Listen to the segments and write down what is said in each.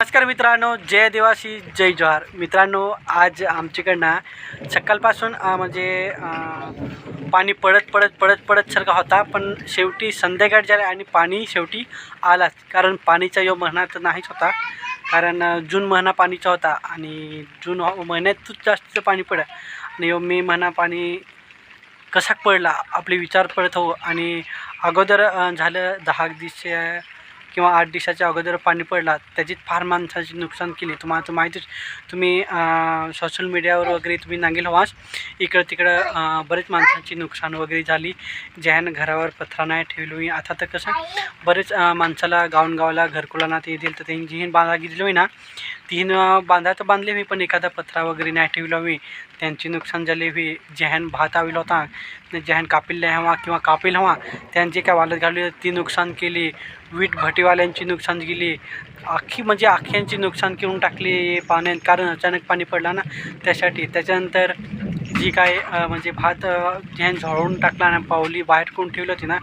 नमस्कार मित्रांनो जय देवासी जय जोहार. मित्रांनो आज आमच्याकडनं सकाळपासून म्हणजे पाणी पडत पडत पडत पडत सारखा होता पण शेवटी संध्याकाळ झाली आणि पाणी शेवटी आलाच. कारण पाणीचा यो महिना तर नाहीच होता. कारण जून महिना पाणीचा होता आणि जून हो, महिन्यातच जास्तीचं पाणी पडलं. आणि यो मे महिना पाणी कसा पडला आपले विचार पडत हो. आणि अगोदर झालं दहा दिवस किंवा आठ दिवसाच्या अगोदर पाणी पडला त्याची फार माणसाची नुकसान केली. तुम्हाला तर माहितीच तुम्ही सोशल मीडियावर वगैरे तुम्ही नांगेल व्हास इकडं तिकडं बरेच माणसांची नुकसान वगैरे झाली. ज्यानं घरावर पत्रा नाही ठेवलो. आता तर कसं बरेच माणसाला गावनगावाला घरकुलांना ते दिलं. तर त्यांची जी बांधा गेलेली होई ना तीन बांधा तर बांधले मी पण एखादा पत्रा वगैरे नाही ठेवला मी त्यांची नुकसान झाली हुई जेहन भात आविला होता जेहन कापिल्ले हवा किंवा कापिल हवा त्यांची काय वालत घालली ती नुकसान केली वीट भटीवाल्यांची नुकसान केली आखी म्हणजे आख्यांची नुकसान करून टाकली पाण्यात कारण अचानक पाणी पडला ना त्यासाठी. त्याच्यानंतर जी काय म्हणजे भात जेहन ज्यान झळवून टाकला ना पावली बाहेर करून ठेवली होती ना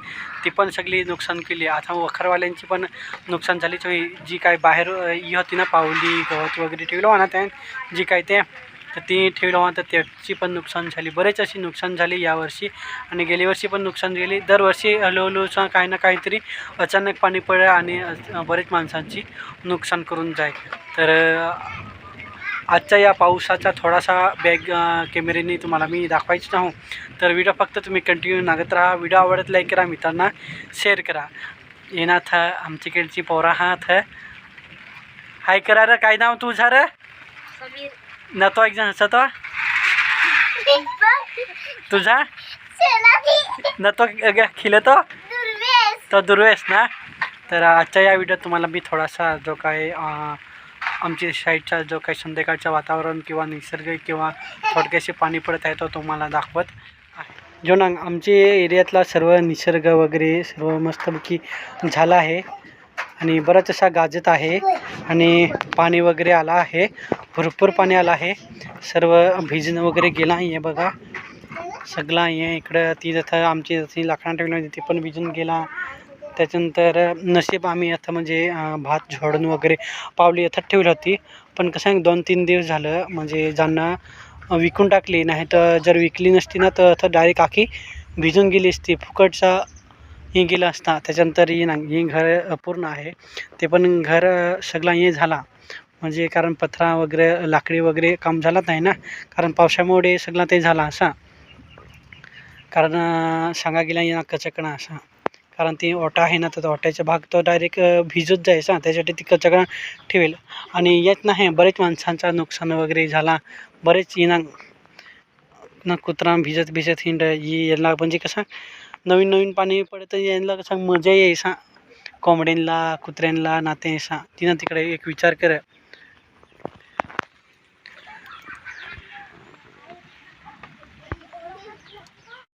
ती पण सगळी नुकसान केली. आता वखरवाल्यांची पण नुकसान झालीच होई जी काय बाहेर ही होती ना पावली गवत वगैरे ठेवलं हो ना त्या जी काय ते तर ती ठेवलं तर त्याची पण नुकसान झाली. बरेच अशी नुकसान झाली यावर्षी आणि गेल्या वर्षी पण नुकसान गेली दरवर्षी हळूहळूचा काही ना काहीतरी अचानक पाणी पडलं आणि बरेच माणसांची नुकसान करून जाईल. तर आजच्या या पावसाचा थोडासा बॅग कॅमेरेने कॅमेऱ्याने तुम्हाला मी दाखवायचं नाहू तर व्हिडिओ फक्त तुम्ही कंटिन्यू नागत राहा. व्हिडिओ आवडत लाईक करा. मित्रांना शेअर करा. येणार आमच्याकडची पोरा हात. हाय करा रं काय नाव तुझा रं? समीर ना तो एक जण हसतो तुझा? ना तो खिलतो तो? दुर्वेस ना? तर आजच्या या व्हिडिओत तुम्हाला मी थोडासा जो काय आमची साईडचा जो काही संध्याकाळचं वातावरण किंवा निसर्ग किंवा थोडक्याशी पाणी पडत आहे तो तुम्हाला दाखवत आहे. जो आमचे एरियातला सर्व निसर्ग वगैरे सर्व मस्तपैकी झाला आहे. आणि बराच असा गाजत आहे आणि पाणी वगैरे आला आहे. भरपूर पाणी आलं आहे. सर्व भिजणं वगैरे गेला आहे बघा. सगळं आहे. इकडं ती जसं आमची जशी लाकडं ठेवली होती ती पण भिजून गेला. त्याच्यानंतर नशीब आम्ही आता म्हणजे भात झोडून वगैरे पावली यथात ठेवली होती. पण कसं आहे दोन तीन दिवस झालं म्हणजे ज्यांना विकून टाकली नाही तर जर विकली नसती ना तर आता डायरेक्ट आखी भिजून गेली असती. फुकटचा हे गेला असता. त्याच्यानंतर ही ना ही घर पूर्ण आहे. ते पण घर सगळं सगळा हे झाला. म्हणजे कारण पत्रा वगैरे लाकडी वगैरे काम झालं नाही ना. कारण पावसामुळे सगळं ते झाला असा. कारण सांगा गेला या कचकणा असा. कारण ती ओटा आहे ना तर तो ओट्याचा भाग तो डायरेक्ट भिजत जायचा. त्यासाठी ती कचकणा ठेवेल. आणि येत नाही बरेच माणसांचा नुकसान वगैरे झाला. बरेच येणा ना कुत्रा भिजत भिजत हिंड ही यांना म्हणजे कसं नवीन नवीन पाणी पडतं यांना कसं मजा यायचा. कोंबड्यांना कुत्र्यांना नातेसा तिनं तिकडे एक विचार कर